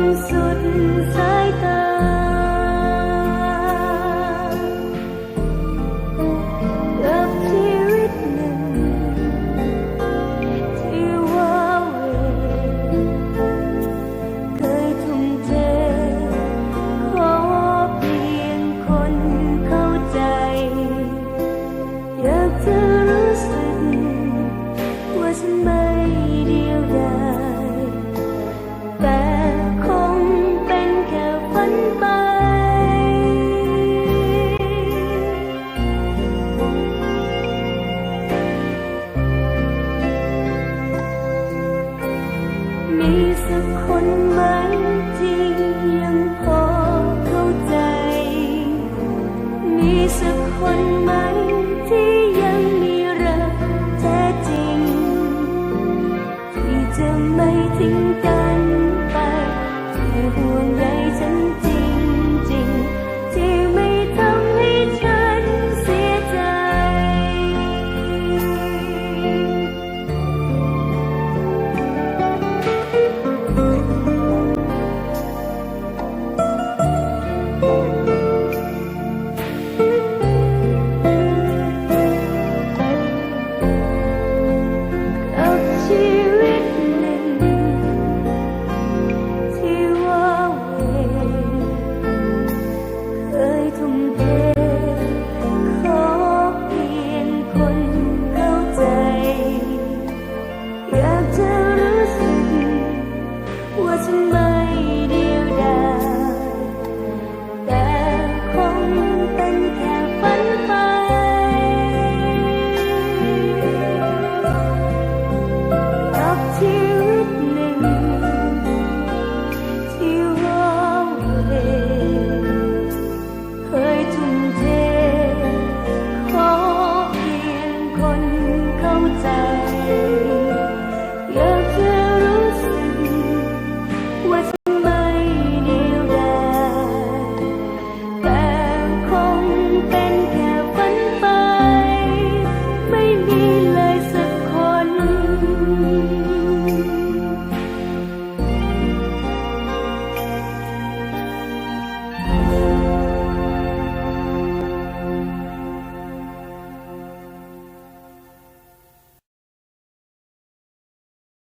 นสุดสา คนไหมที่ยังพอเข้าใจ มีสักคนไหมที่ยังมีรักแท้จริง ที่จะไม่ทิ้งกัน